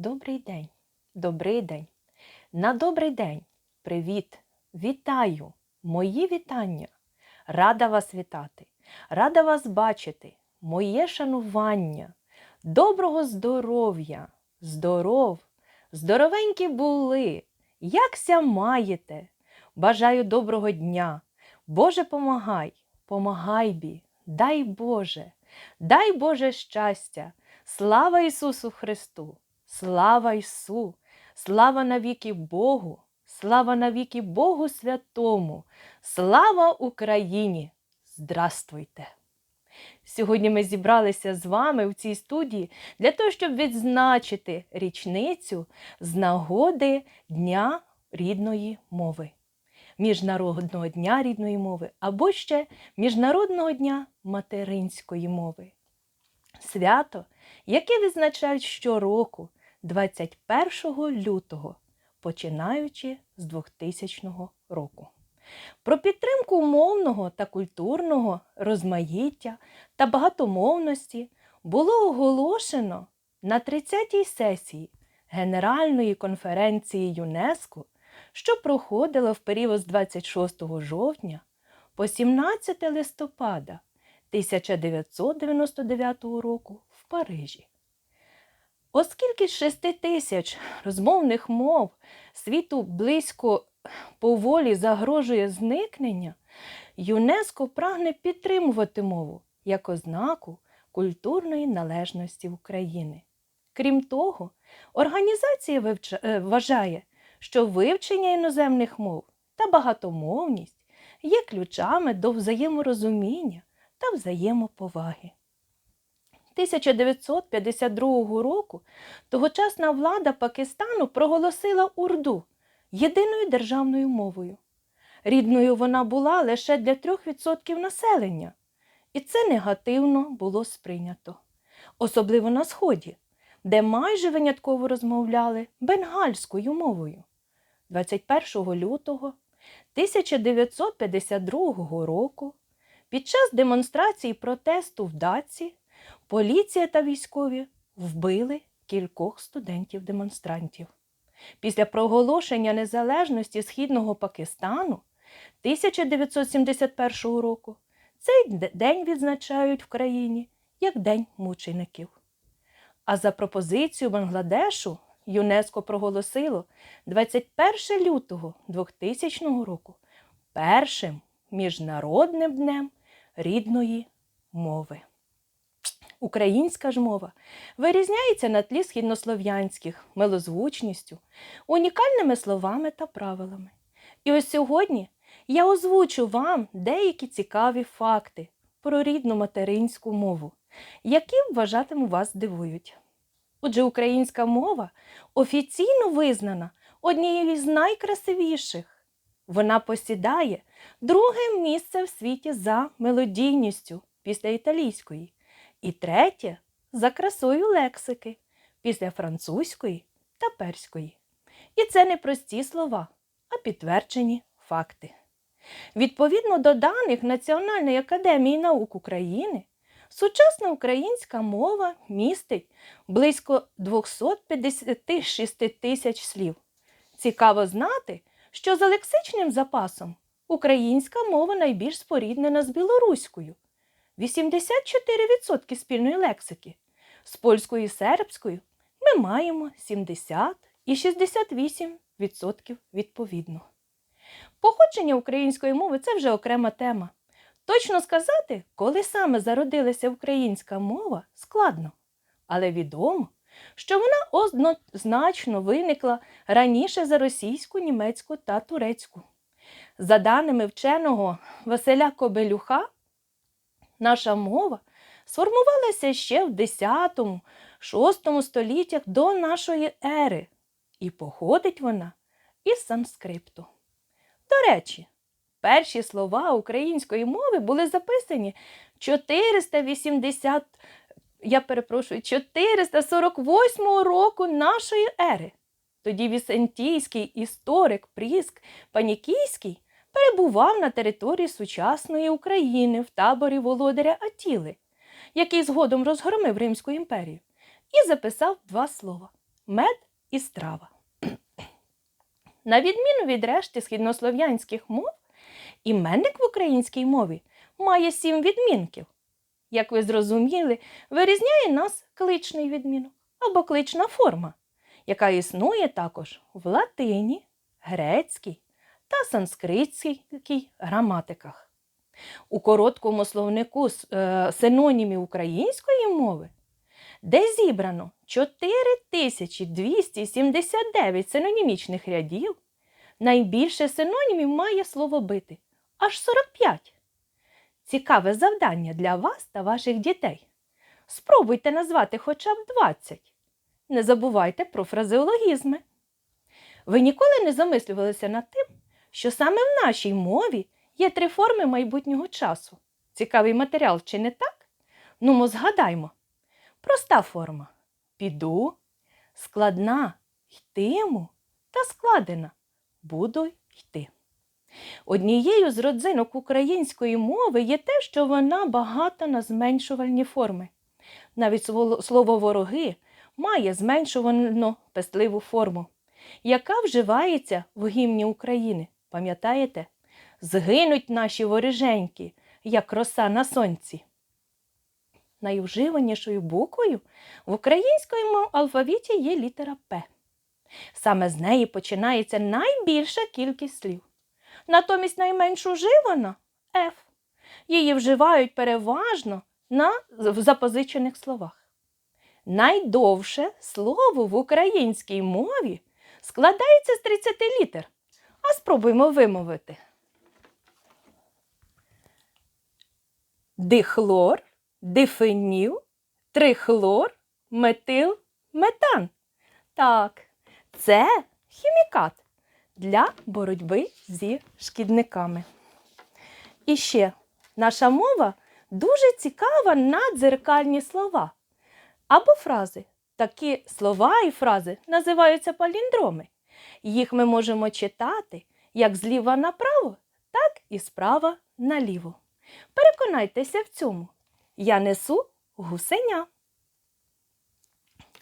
Добрий день, добрий день. На добрий день. Привіт! Вітаю! Мої вітання! Рада вас вітати! Рада вас бачити! Моє шанування! Доброго здоров'я! Здоров! Здоровенькі були! Якся маєте? Бажаю доброго дня! Боже, помагай! Помагай бі! Дай Боже! Дай Боже щастя! Слава Ісусу Христу! Слава Ісу! Слава навіки Богу! Слава навіки Богу Святому! Слава Україні! Здравствуйте! Сьогодні ми зібралися з вами в цій студії для того, щоб відзначити річницю з нагоди Дня рідної мови, Міжнародного дня рідної мови або ще Міжнародного дня материнської мови. Свято, яке відзначають щороку 21 лютого, починаючи з 2000 року. Про підтримку мовного та культурного розмаїття та багатомовності було оголошено на 30-й сесії Генеральної конференції ЮНЕСКО, що проходила в період з 26 жовтня по 17 листопада 1999 року в Парижі. Оскільки з 6 тисяч розмовних мов світу близько поволі загрожує зникнення, ЮНЕСКО прагне підтримувати мову як ознаку культурної належності України. Крім того, організація е, вважає, що вивчення іноземних мов та багатомовність є ключами до взаєморозуміння та взаємоповаги. 1952 року тогочасна влада Пакистану проголосила урду єдиною державною мовою. Рідною вона була лише для 3% населення, і це негативно було сприйнято, особливо на Сході, де майже винятково розмовляли бенгальською мовою. 21 лютого 1952 року під час демонстрації протесту в Даці поліція та військові вбили кількох студентів-демонстрантів. Після проголошення незалежності Східного Пакистану 1971 року цей день відзначають в країні як День мучеників. А за пропозицією Бангладешу ЮНЕСКО проголосило 21 лютого 2000 року першим міжнародним днем рідної мови. Українська ж мова вирізняється на тлі східнослов'янських милозвучністю, унікальними словами та правилами. І ось сьогодні я озвучу вам деякі цікаві факти про рідну материнську мову, які вважатиму вас дивують. Отже, українська мова офіційно визнана однією з найкрасивіших. Вона посідає друге місце в світі за мелодійністю після італійської, і третє за красою лексики після французької та перської. І це не прості слова, а підтверджені факти. Відповідно до даних Національної академії наук України, сучасна українська мова містить близько 256 тисяч слів. Цікаво знати, що за лексичним запасом українська мова найбільш споріднена з білоруською 84% спільної лексики. З польською і сербською ми маємо 70 і 68% відповідно. Походження української мови це вже окрема тема. Точно сказати, коли саме зародилася українська мова, складно, але відомо, що вона однозначно виникла раніше за російську, німецьку та турецьку. За даними вченого Василя Кобелюха, наша мова сформувалася ще в 10-6 століттях до нашої ери, і походить вона із санскрипту. До речі, перші слова української мови були записані 480, я перепрошую, 448 року нашої ери. Тоді візантійський історик Пріск Панікійський перебував на території сучасної України в таборі володаря Атіли, який згодом розгромив Римську імперію, і записав два слова мед і страва. На відміну від решти східнослов'янських мов, іменник в українській мові має сім відмінків. Як ви зрозуміли, вирізняє нас кличний відмінок або клична форма, яка існує також в латині, грецькій та санскритській граматиках. У короткому словнику е, синонімів української мови, де зібрано 4279 синонімічних рядів, найбільше синонімів має слово бити аж 45. Цікаве завдання для вас та ваших дітей. Спробуйте назвати хоча б 20. Не забувайте про фразеологізми. Ви ніколи не замислювалися над тим, що саме в нашій мові є три форми майбутнього часу. Цікавий матеріал, чи не так? Ну, мо згадаймо. Проста форма піду, складна йтиму та складена буду йти. Однією з родзинок української мови є те, що вона багата на зменшувальні форми. Навіть слово вороги має зменшувально пестливу форму, яка вживається в гімні України. Пам'ятаєте? Згинуть наші вороженьки, як роса на сонці. Найвживанішою буквою в українському алфавіті є літера П. Саме з неї починається найбільша кількість слів. Натомість найменш уживана Ф. Її вживають переважно на запозичених словах. Найдовше слово в українській мові складається з 30 літер. А спробуймо вимовити. Дихлор, дифеніл, трихлор, метил, метан. Так, це хімікат для боротьби зі шкідниками. І ще наша мова дуже цікава на дзеркальні слова або фрази. Такі слова і фрази називаються паліндроми. Їх ми можемо читати як зліва направо, так і справа наліво. Переконайтеся в цьому. Я несу гусеня.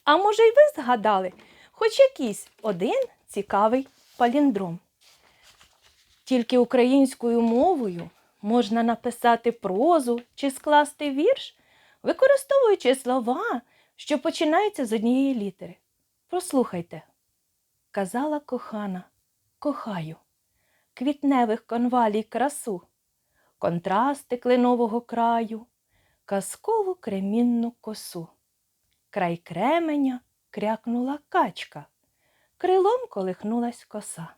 А може, й ви згадали хоч якийсь один цікавий паліндром. Тільки українською мовою можна написати прозу чи скласти вірш, використовуючи слова, що починаються з однієї літери. Прослухайте. Казала кохана, кохаю, квітневих конвалій красу, контрасти кленового краю, казкову кремінну косу. Край кременя крякнула качка, крилом колихнулась коса.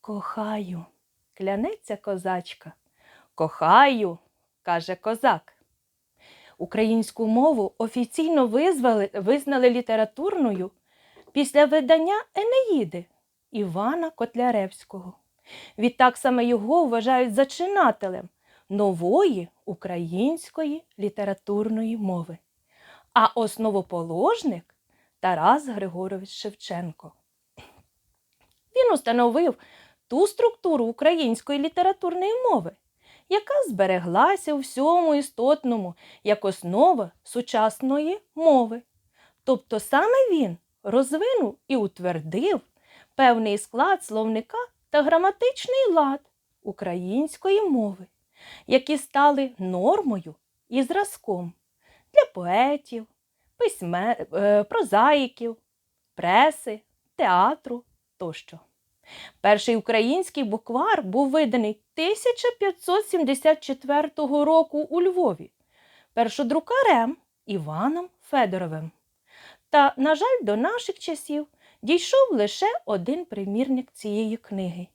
Кохаю, клянеться козачка. Кохаю, каже козак. Українську мову офіційно визвали, визнали літературною після видання Енеїди Івана Котляревського. Відтак саме його вважають зачинателем нової української літературної мови. А основоположник Тарас Григорович Шевченко. Він установив ту структуру української літературної мови, яка збереглася у всьому істотному як основа сучасної мови. Тобто саме він розвинув і утвердив певний склад словника та граматичний лад української мови, які стали нормою і зразком для поетів, письме, е, прозаїків, преси, театру тощо. Перший український буквар був виданий 1574 року у Львові першодрукарем Іваном Федоровим. Та, на жаль, до наших часів дійшов лише один примірник цієї книги,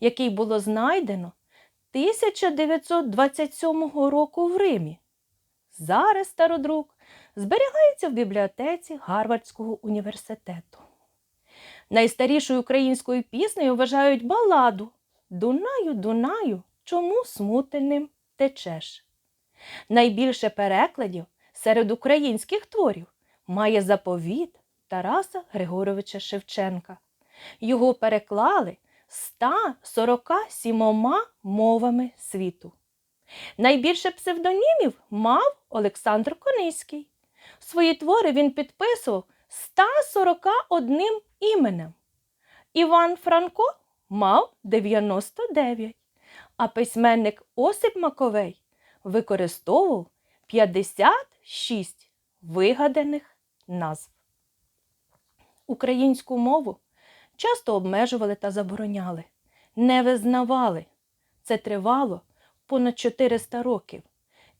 який було знайдено 1927 року в Римі. Зараз стародрук зберігається в бібліотеці Гарвардського університету. Найстарішою українською піснею вважають баладу Дунаю, Дунаю, чому смутеним течеш. Найбільше перекладів серед українських творів має заповіт Тараса Григоровича Шевченка. Його переклали 147 мовами світу. Найбільше псевдонімів мав Олександр Кониський. Свої твори він підписував 141 іменем. Іван Франко мав 99, а письменник Осип Маковей використовував 56 вигаданих назв. Українську мову часто обмежували та забороняли, не визнавали. Це тривало понад 400 років.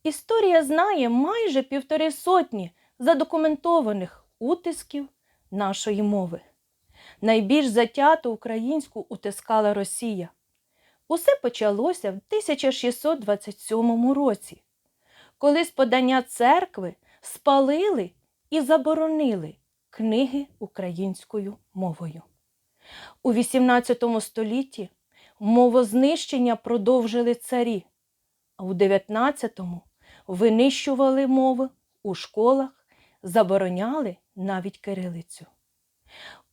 Історія знає майже півтори сотні задокументованих утисків нашої мови. Найбільш затято українську утискала Росія. Усе почалося в 1627 році, коли з подання церкви спалили і заборонили книги українською мовою. У XVIII столітті мовознищення продовжили царі, а у XIX винищували мови у школах, забороняли навіть кирилицю.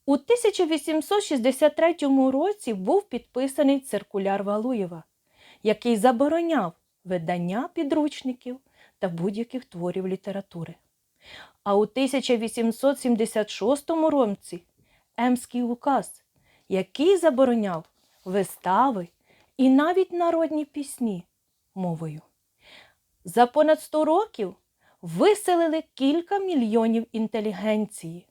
У 1863 році був підписаний циркуляр Валуєва, який забороняв видання підручників та будь-яких творів літератури. А у 1876 році Емський указ, який забороняв вистави і навіть народні пісні мовою. За понад 100 років виселили кілька мільйонів інтелігенції.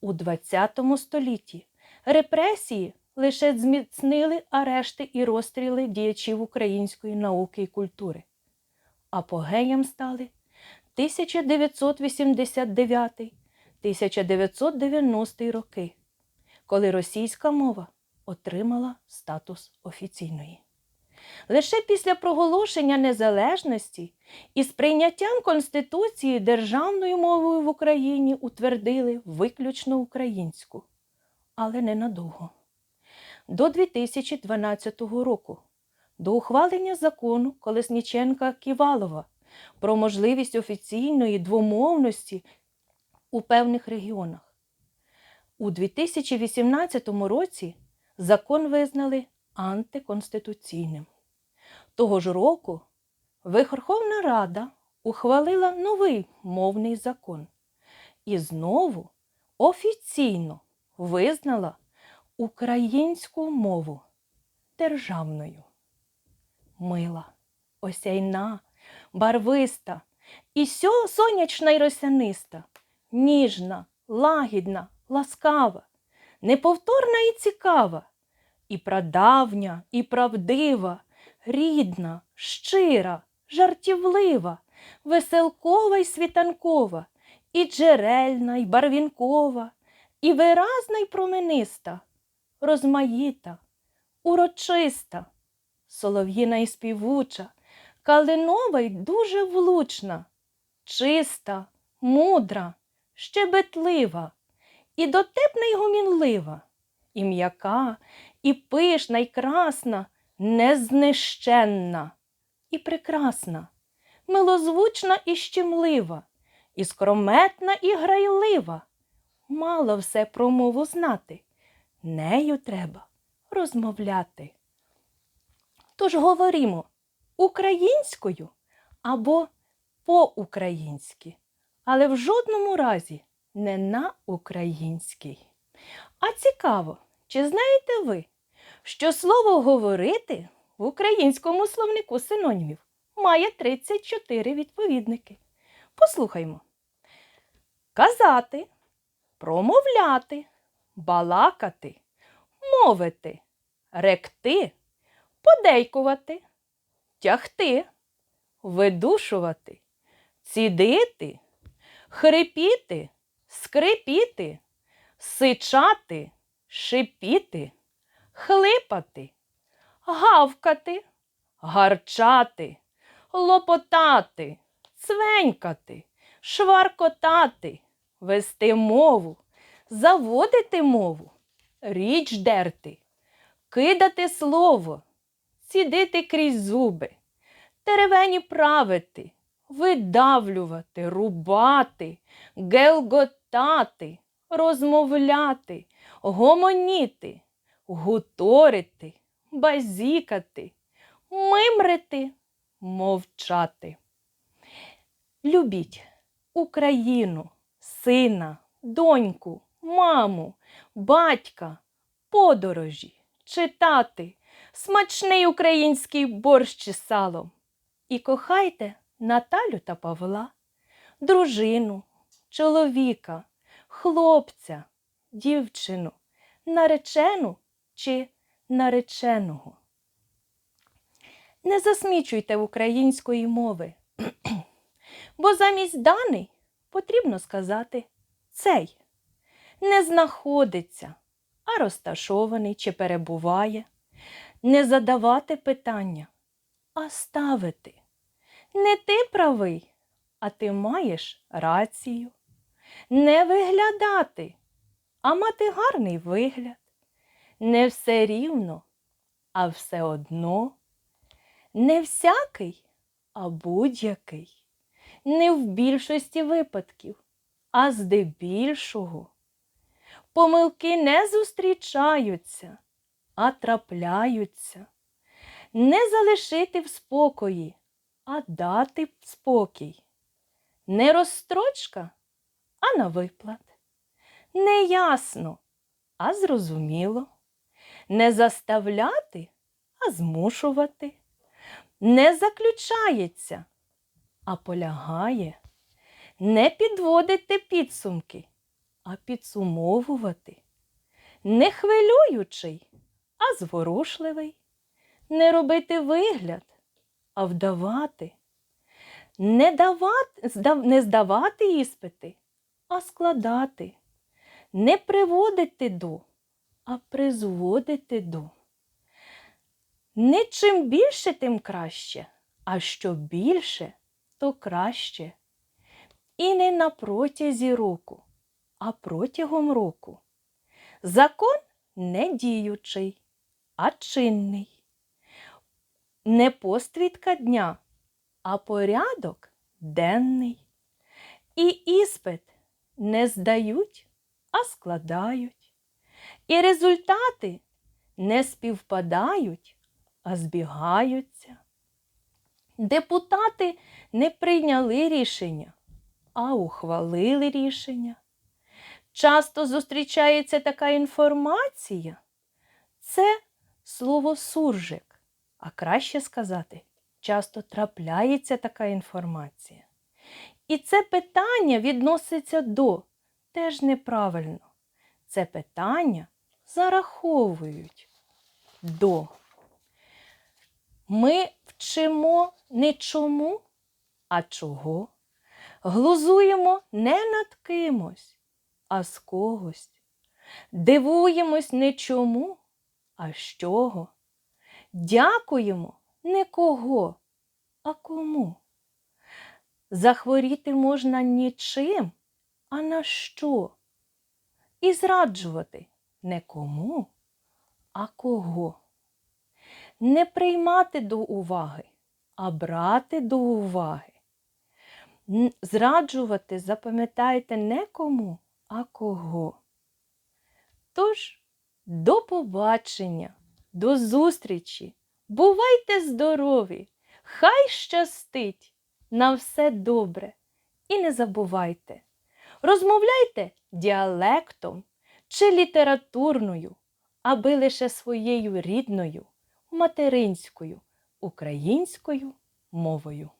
У ХХ столітті репресії лише зміцнили арешти і розстріли діячів української науки і культури. Апогеєм стали 1989-1990 роки, коли російська мова отримала статус офіційної. Лише після проголошення незалежності і з прийняттям Конституції державною мовою в Україні утвердили виключно українську, але ненадовго. До 2012 року, до ухвалення закону Колесніченка Ківалова про можливість офіційної двомовності у певних регіонах. У 2018 році закон визнали антиконституційним. Того ж року Верховна Рада ухвалила новий мовний закон і знову офіційно визнала українську мову державною. Мила, осяйна, барвиста. І сьо сонячна й росяниста, ніжна, лагідна, ласкава, неповторна і цікава, і прадавня, і правдива, рідна, щира, жартівлива, веселкова й світанкова, і джерельна, й барвінкова, і виразна й промениста, розмаїта, урочиста, солов'їна й співуча, калинова й дуже влучна, чиста, мудра, щебетлива, і дотепна й гомінлива, і м'яка, і пишна, і красна, незнищенна, і прекрасна, милозвучна і щемлива, і скрометна, і грайлива. Мало все про мову знати, нею треба розмовляти. Тож говоримо українською або по-українськи, але в жодному разі не на українській. А цікаво, чи знаєте ви, що слово говорити в українському словнику синонімів має 34 відповідники? Послухаймо. Казати, промовляти, балакати, мовити, ректи, подейкувати, тягти, видушувати, цідити, хрипіти, скрипіти, сичати, шипіти, хлипати, гавкати, гарчати, лопотати, цвенькати, шваркотати, вести мову, заводити мову, річ дерти, кидати слово, цідити крізь зуби, теревені правити, видавлювати, рубати, гелготати, розмовляти, гомоніти, гуторити, базікати, мимрити, мовчати. Любіть Україну, сина, доньку, маму, батька, подорожі, читати, смачний український борщ із салом. І кохайте Наталю та Павла, дружину, чоловіка, хлопця, дівчину, наречену чи нареченого. Не засмічуйте української мови, бо замість даний потрібно сказати цей не знаходиться, а розташований чи перебуває, не задавати питання, а ставити. Не ти правий, а ти маєш рацію. Не виглядати, а мати гарний вигляд. Не все рівно, а все одно. Не всякий, а будь-який. Не в більшості випадків, а здебільшого. Помилки не зустрічаються, а трапляються. Не залишити в спокої, а дати спокій. Не розстрочка, а на виплат. Не ясно, а зрозуміло. Не заставляти, а змушувати. Не заключається, а полягає. Не підводити підсумки, а підсумовувати. Не хвилюючий, а зворушливий. Не робити вигляд, а вдавати. Не, давати, не здавати іспити, а складати. Не приводити до, а призводити до. Не чим більше, тим краще, а що більше, то краще. І не на протязі року, а протягом року. Закон не діючий, а чинний. Не пострідка дня, а порядок денний. І іспит не здають, а складають. І результати не співпадають, а збігаються. Депутати не прийняли рішення, а ухвалили рішення. Часто зустрічається така інформація. Це слово суржик, а краще сказати, часто трапляється така інформація. І це питання відноситься до теж неправильно. Це питання зараховують до. Ми вчимо не чому, а чого. Глузуємо не над кимось, а з когось. Дивуємось не чому, а з чого. Дякуємо не кого, а кому. Захворіти можна нічим, а на що? І зраджувати не кому, а кого. Не приймати до уваги, а брати до уваги. Зраджувати, запам'ятайте, не кому, а кого. Тож, до побачення, до зустрічі. Бувайте здорові! Хай щастить! На все добре! І не забувайте, розмовляйте діалектом чи літературною, аби лише своєю рідною, материнською, українською мовою.